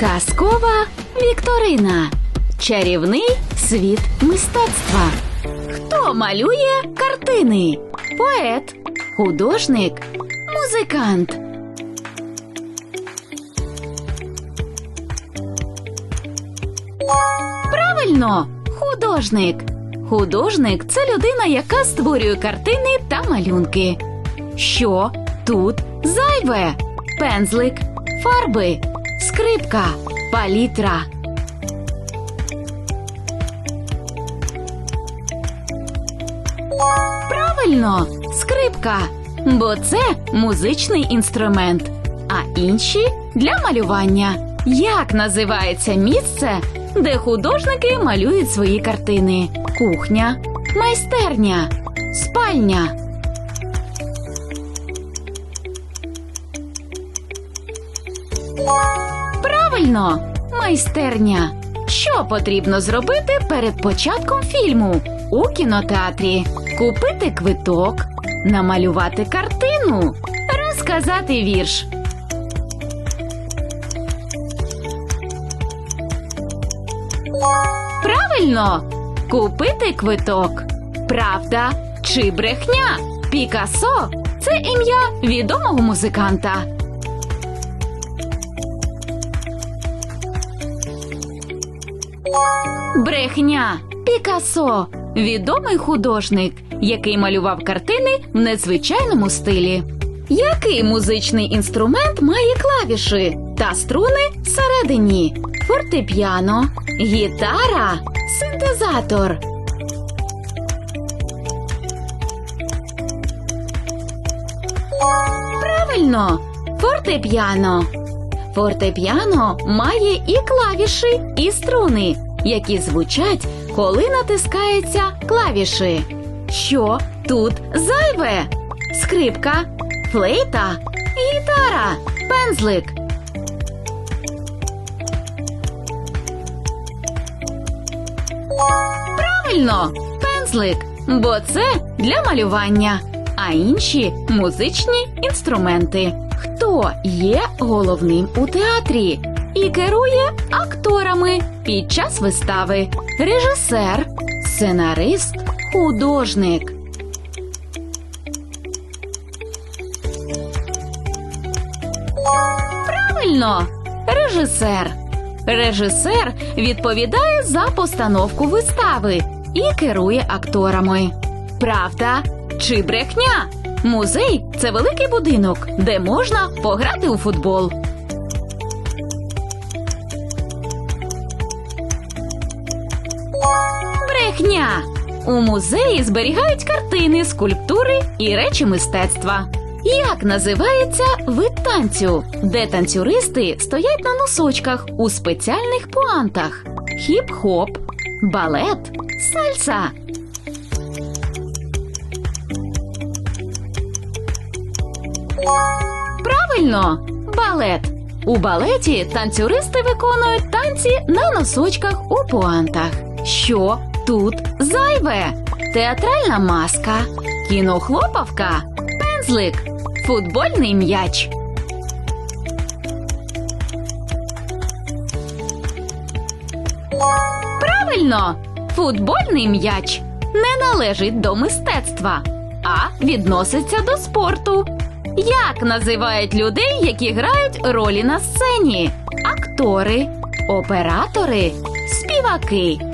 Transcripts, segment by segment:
Казкова Вікторина. Чарівний світ мистецтва. Хто малює картини? Поет, художник, музикант. Правильно, художник. Художник це людина, яка створює картини та малюнки. Що тут зайве? Пензлик, фарби, скрипка, палітра. Правильно, скрипка, бо це музичний інструмент, а інші для малювання. Як називається місце, де художники малюють свої картини? Кухня, майстерня, спальня. Правильно, майстерня. Що потрібно зробити перед початком фільму у кінотеатрі? Купити квиток, намалювати картину, розказати вірш. Правильно, купити квиток. Правда чи брехня? Пікасо це ім'я відомого музиканта. Брехня Пікасо відомий художник, який малював картини в незвичайному стилі. Який музичний інструмент має клавіші та струни всередині? Фортепіано, гітара, синтезатор. Правильно, фортепіано. Фортепіано має і клавіші, і струни, які звучать, коли натискаються клавіші. Що тут зайве? Скрипка, флейта, гітара, пензлик. Правильно, пензлик, бо це для малювання, а інші музичні інструменти. Хто є головним у театрі і керує акторами під час вистави? Режисер, сценарист, художник. Правильно, режисер. Режисер відповідає за постановку вистави і керує акторами. Правда чи брехня? Музей це великий будинок, де можна пограти у футбол. Брехня. У музеї зберігають картини, скульптури і речі мистецтва. Як називається вид танцю, де танцюристи стоять на носочках у спеціальних пуантах? Хіп-хоп, балет, сальса. Правильно, балет. У балеті танцюристи виконують танці на носочках у пуантах. Що тут зайве? Театральна маска, кінохлопавка, пензлик, футбольний м'яч. Правильно, футбольний м'яч не належить до мистецтва, а відноситься до спорту. Як називають людей, які грають ролі на сцені? Актори, оператори, співаки.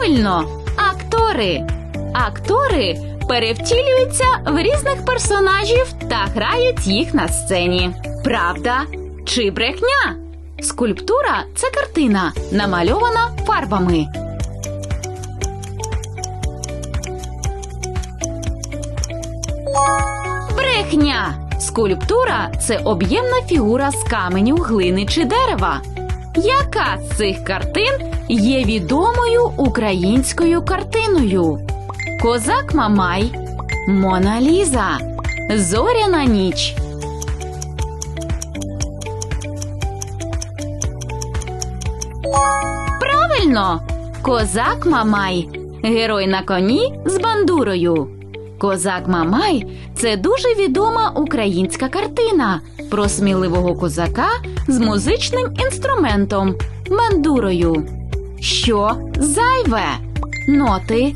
Правильно, актори. Актори перевтілюються в різних персонажів та грають їх на сцені. Правда чи брехня? Скульптура це картина, намальована фарбами. Брехня. Скульптура це об'ємна фігура з каменю, глини чи дерева. Яка з цих картин є відомою українською картиною? Козак Мамай, Мона Ліза, Зоряна ніч. Правильно, козак Мамай, герой на коні з бандурою. Козак Мамай це дуже відома українська картина про сміливого козака з музичним інструментом бандурою. Що зайве? Ноти,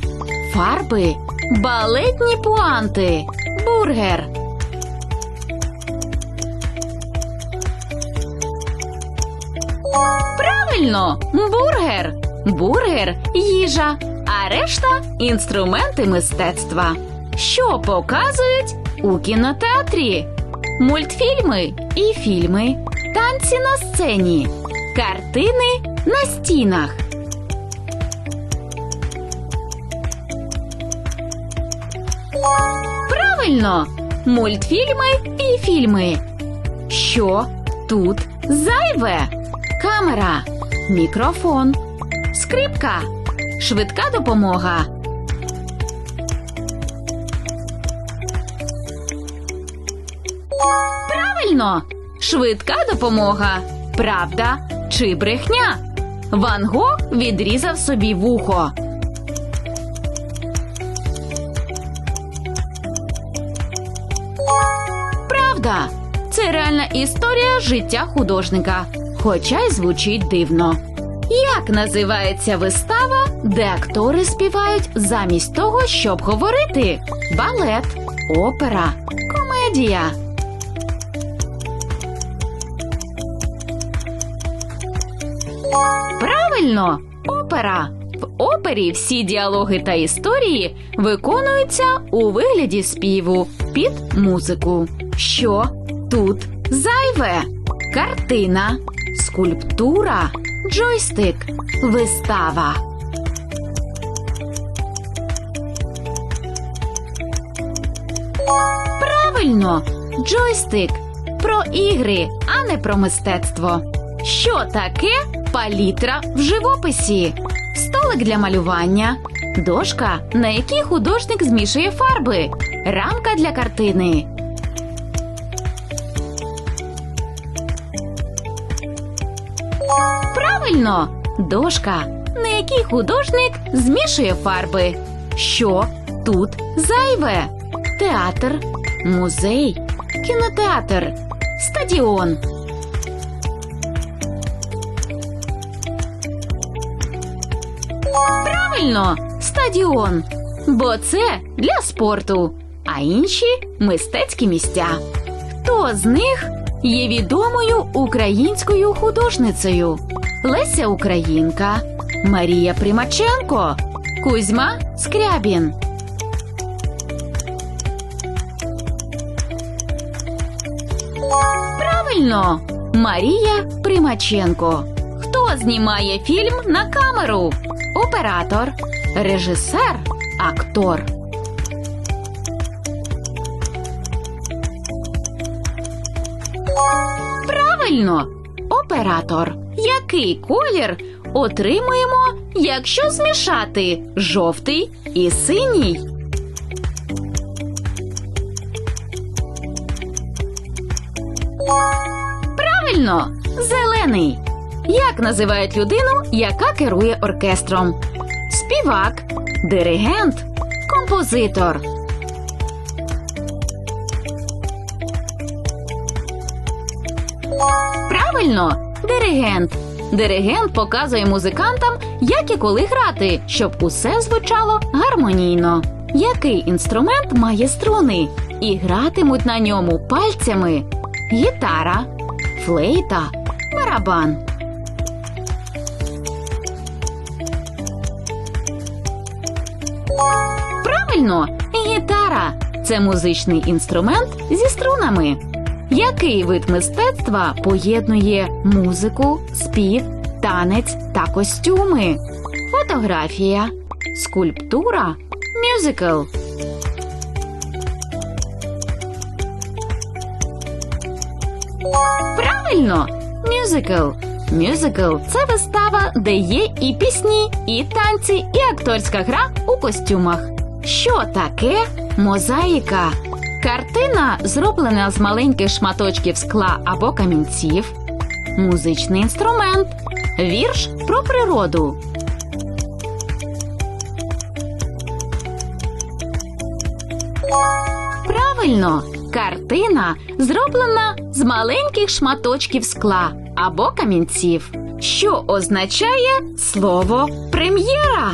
фарби, балетні пуанти, бургер. Правильно, бургер. Бургер їжа, а решта інструменти мистецтва. Що показують у кінотеатрі? Мультфільми і фільми, танці на сцені, картини на стінах. Правильно, мультфільми і фільми. Що тут зайве? Камера, мікрофон, скрипка, швидка допомога. Правильно, швидка допомога. Правда чи брехня? Ван Гог відрізав собі вухо. Правда, це реальна історія життя художника, хоча й звучить дивно. Як називається вистава, де актори співають замість того, щоб говорити? Балет, опера, комедія. Правильно, опера. В опері всі діалоги та історії виконуються у вигляді співу під музику. Що тут зайве? Картина, скульптура, джойстик, вистава. Правильно, джойстик про ігри, а не про мистецтво. Що таке палітра в живописі? Столик для малювання, дошка, на якій художник змішує фарби, рамка для картини. Правильно, дошка, на якій художник змішує фарби. Що тут зайве? Театр, музей, кінотеатр, стадіон. Правильно, стадіон. Бо це для спорту, а інші мистецькі місця. Хто з них є відомою українською художницею? Леся Українка, Марія Примаченко, Кузьма Скрябін. Правильно, Марія Примаченко. Знімає фільм на камеру? Оператор, режисер, актор. Правильно, оператор. Який колір отримуємо, якщо змішати жовтий і синій? Правильно, зелений. Як називають людину, яка керує оркестром? Співак, диригент, композитор. Правильно, диригент. Диригент показує музикантам, як і коли грати, щоб усе звучало гармонійно. Який інструмент має струни? І гратимуть на ньому пальцями гітара, флейта, барабан. Правильно, гітара це музичний інструмент зі струнами. Який вид мистецтва поєднує музику, спів, танець та костюми? Фотографія, скульптура, мюзикл. Правильно, мюзикл. Мюзикл це вистава, де є і пісні, і танці, і акторська гра у костюмах. Що таке мозаїка? Картина зроблена з маленьких шматочків скла або камінців, музичний інструмент, вірш про природу. Правильно, картина зроблена з маленьких шматочків скла або камінців, що означає слово прем'єра.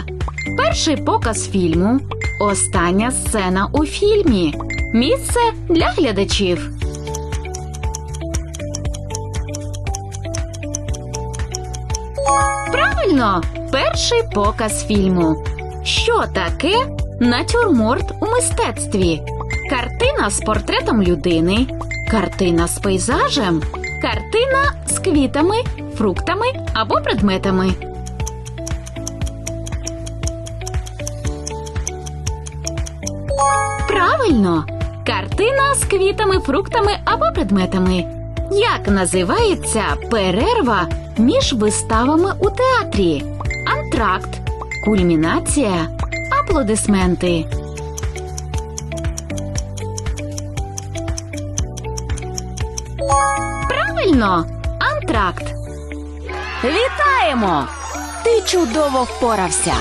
Перший показ фільму, остання сцена у фільмі, місце для глядачів. Правильно, перший показ фільму. Що таке натюрморт у мистецтві? Картина з портретом людини, картина з пейзажем, картина з квітами, фруктами або предметами. Правильно, картина з квітами, фруктами або предметами. Як називається перерва між виставами у театрі? Антракт, кульмінація, аплодисменти. Правильно, антракт. Вітаємо! Ти чудово впорався.